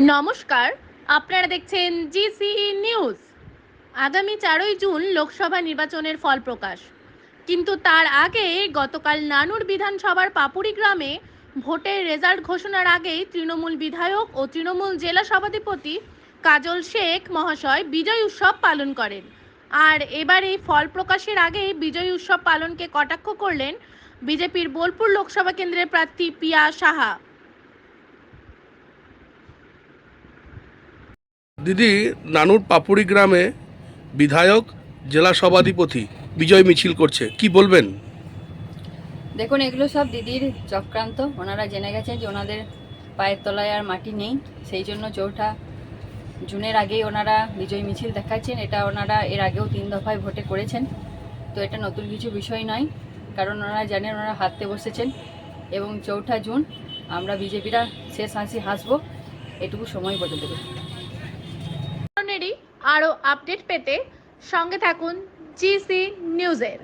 নমস্কার, আপনারা দেখছেন জিসি নিউজ। আগামী চারই জুন লোকসভা নির্বাচনের ফল প্রকাশ। কিন্তু তার আগে গতকাল নানুর বিধানসভার পাপুরি গ্রামে ভোটের রেজাল্ট ঘোষণার আগেই তৃণমূল বিধায়ক ও তৃণমূল জেলা সভাধিপতি কাজল শেখ মহাশয় বিজয় উৎসব পালন করেন। আর এবার এই ফল প্রকাশের আগেই বিজয় উৎসব পালনকে কটাক্ষ করলেন বিজেপির বোলপুর লোকসভা কেন্দ্রের প্রার্থী পিয়া সাহা। দিদি, নানুর পাপুরি গ্রামে বিধায়ক, জেলা সভাধিপতি বিজয় মিছিল করছে। কি বলবেন? দেখুন, এগুলো সব দিদির চক্রান্ত। ওনারা জেনে গেছেন যে ওনাদের পায়ের তলায় আর মাটি নেই। সেই জন্য চৌঠা জুনের আগেই ওনারা বিজয় মিছিল দেখাচ্ছেন। এটা ওনারা এর আগেও তিন দফায় ভোটে করেছেন। তো এটা নতুন কিছু বিষয় নয়। কারণ ওনারা জানেন, ওনারা হারতে বসেছেন। এবং চৌঠা জুন আমরা বিজেপিরা শেষ হাসি হাসবো। এটুকু সময় বলে দেবে। আরও আপডেট পেতে সঙ্গে থাকুন জিসি নিউজের।